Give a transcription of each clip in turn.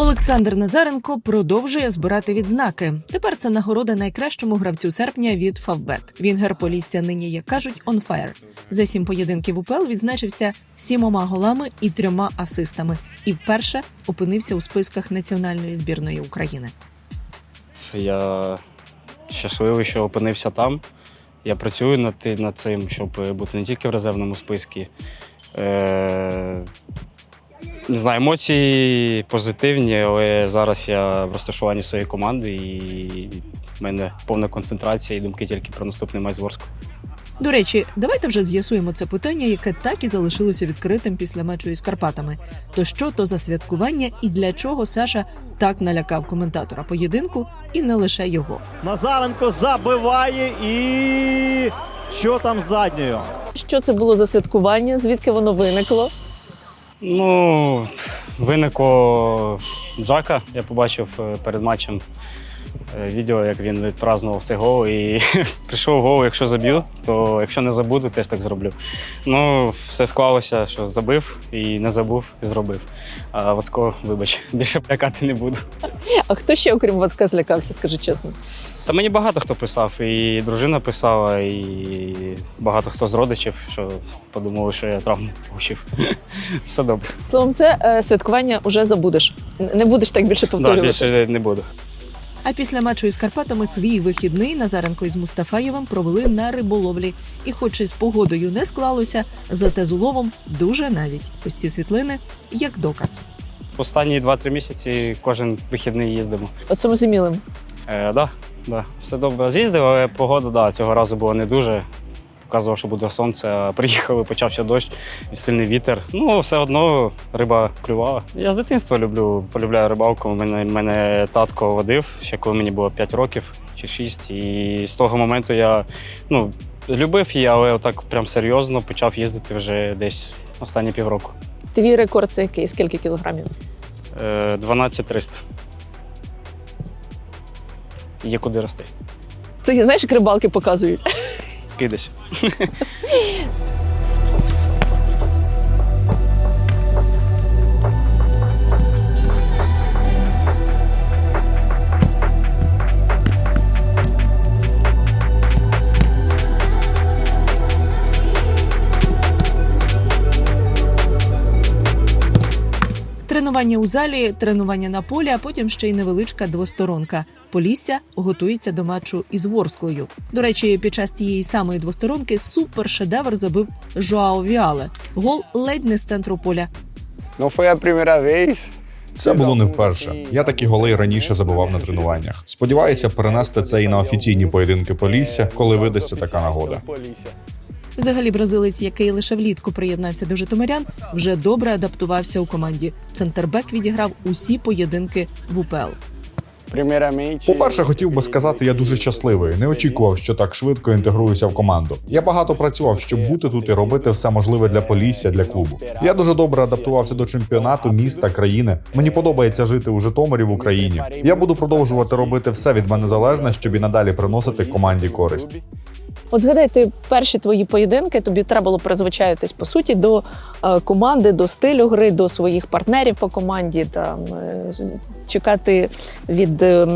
Олександр Назаренко продовжує збирати відзнаки. Тепер це нагорода найкращому гравцю серпня від Фавбет. Він гер Полісся нині, як кажуть, on fire. За сім поєдинків УПЛ відзначився сімома голами і трьома асистами, і вперше опинився у списках національної збірної України. Я щасливий, що опинився там. Я працюю над, над цим, щоб бути не тільки в резервному списку. Е, не знаю, емоції позитивні, але зараз я в розташуванні своєї команди і в мене повна концентрація і думки тільки про наступний матч з Ворскою. До речі, давайте вже з'ясуємо це питання, яке так і залишилося відкритим після матчу із Карпатами. То що то за святкування і для чого Саша так налякав коментатора поєдинку, і не лише його. Назаренко забиває і що там з задньою? Що це було за святкування? Звідки воно виникло? Ну, виникло Джака. Я побачив е, перед матчем відео, як він відпразнував цей гол. І прийшов гол, якщо заб'ю, то якщо не забуду, теж так зроблю. Ну, все склалося, що забив і не забув, і зробив. А Вацко, вибач, більше плякати не буду. А хто ще, окрім Вацка, злякався, скажи чесно? Та мені багато хто писав, і дружина писала, і багато хто з родичів, що подумали, що я травму получив. Все добре. Словом, це е, святкування уже забудеш. Не будеш так більше Да, повторювати. більше не буду. А після матчу із Карпатами свій вихідний Назаренко із Мустафаєвим провели на риболовлі. І, хоч із погодою не склалося, зате з уловом дуже навіть. Ось ці світлини як доказ. Останні 2-3 місяці кожен вихідний їздимо. От самозамілим. Е, да, да, все добре. З'їздив, але погода да, цього разу була не дуже. Показував, що буде сонце, а приїхали, почався дощ і сильний вітер. Ну, все одно риба клювала. Я з дитинства люблю, полюбляю рибалку. Мене, мене татко водив, ще коли мені було 5 років чи 6. І з того моменту я ну, любив її, але отак прям серйозно почав їздити вже десь останні півроку. Твій рекорд це який? Скільки кілограмів? Е, 12 300. Є куди рости. Це знаєш, як рибалки показують. けでした Тренування у залі, тренування на полі, а потім ще й невеличка двосторонка. Полісся готується до матчу із Ворсклою. До речі, під час тієї самої двосторонки супершедевр забив Жоао Віале. Гол ледь не з центру поля. Não foi a primeira. Це було не вперше. Я такі голи раніше забивав на тренуваннях. Сподіваюся перенести це і на офіційні поєдинки Полісся, коли видасться така нагода. Взагалі, бразилець, який лише влітку приєднався до Житомирян, вже добре адаптувався у команді. Центрбек відіграв усі поєдинки в УПЛ. Primeiramente. По-перше, хотів би сказати, я дуже щасливий. Не очікував, що так швидко інтегруюся в команду. Я багато працював, щоб бути тут і робити все можливе для Полісся, для клубу. Я дуже добре адаптувався до чемпіонату, міста, країни. Мені подобається жити у Житомирі в Україні. Я буду продовжувати робити все від мене залежне, щоб і надалі приносити команді користь. От згадайте перші твої поєдинки, тобі треба було призвичаїтись по суті до е, команди, до стилю гри, до своїх партнерів по команді, там е, чекати від е,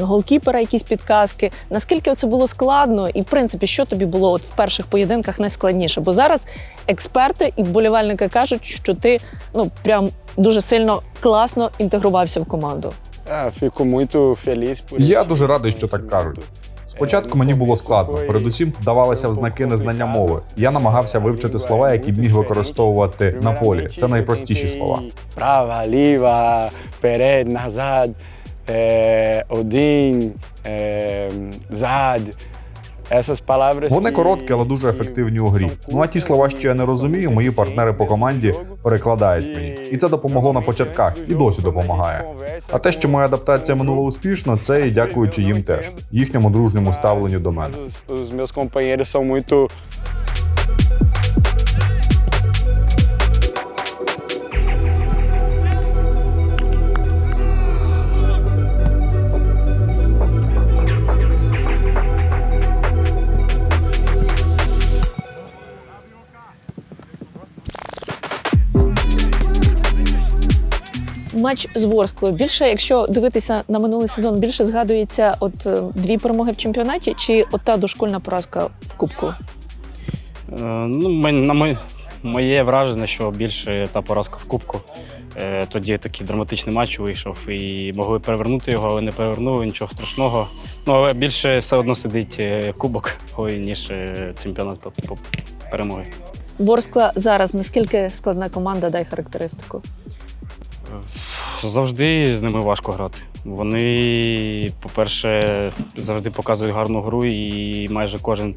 голкіпера якісь підказки. Наскільки це було складно, і в принципі, що тобі було от в перших поєдинках найскладніше? Бо зараз експерти і вболівальники кажуть, що ти ну прям дуже сильно класно інтегрувався в команду. Я дуже радий, що так кажуть. Спочатку мені було складно. Передусім давалися в знаки незнання мови. Я намагався вивчити слова, які б міг використовувати на полі. Це найпростіші слова. Права, ліва, перед, назад, один, Odin, Вони короткі, але дуже ефективні у грі. Ну а ті слова, що я не розумію, мої партнери по команді перекладають мені, і це допомогло на початках і досі допомагає. А те, що моя адаптація минула успішно, це і дякуючи їм теж їхньому дружньому ставленню до мене. Матч з Ворсклою. Більше, якщо дивитися на минулий сезон, більше згадується от е, дві перемоги в чемпіонаті, чи от та дошкульна поразка в Кубку? Е, Ну, на моє, моє враження, що більше та поразка в Кубку. Е, Тоді такий драматичний матч вийшов і могли перевернути його, але не перевернули нічого страшного. Ну, але більше все одно сидить кубок, ніж чемпіонат по, по перемоги. Ворскла зараз наскільки складна команда, дай характеристику. Завжди з ними важко грати. Вони, по-перше, завжди показують гарну гру і майже кожен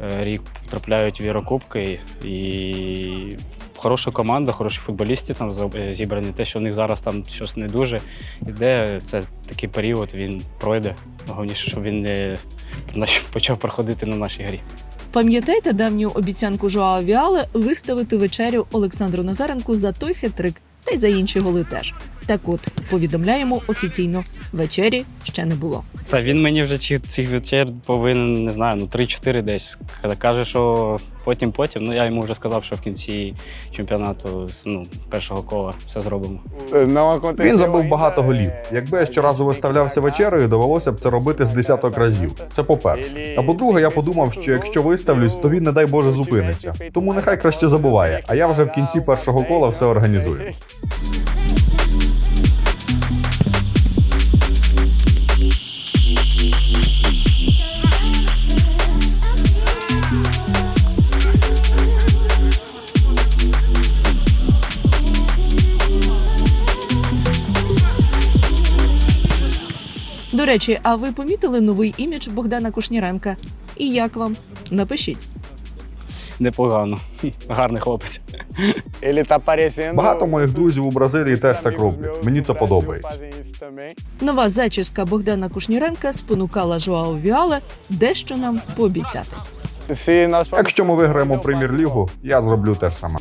е, рік потрапляють в Єврокубки. І хороша команда, хороші футболісти там е, зібрані. Те, що у них зараз там щось не дуже іде, це такий період, він пройде. Головніше, щоб він не почав проходити на нашій грі. Пам'ятаєте давню обіцянку Жоао Віале виставити вечерю Олександру Назаренку за той хитрик та й за інші голи теж. Так от повідомляємо офіційно, вечері ще не було. Та він мені вже ці- цих вечер повинен, не знаю, ну 3-4 десь. Каже, що потім, потім. Ну я йому вже сказав, що в кінці чемпіонату ну, першого кола все зробимо. Aconteceu Він забив багато голів. Якби я щоразу виставлявся вечерею, довелося б це робити з десяток разів. Це по-перше. А по-друге, я подумав, що якщо виставлюсь, то він, не дай Боже, зупиниться. Тому нехай краще забуває. А я вже в кінці першого кола все організую. До речі, а ви помітили новий імідж Богдана Кушніренка? І як вам? Напишіть. Непогано. Гарний хлопець. Багато моїх друзів у Бразилії теж так роблять. Мені це подобається. Нова зачіска Богдана Кушніренка спонукала Жоао Віале дещо нам пообіцяти. Якщо ми виграємо прем'єр-лігу, я зроблю те ж саме.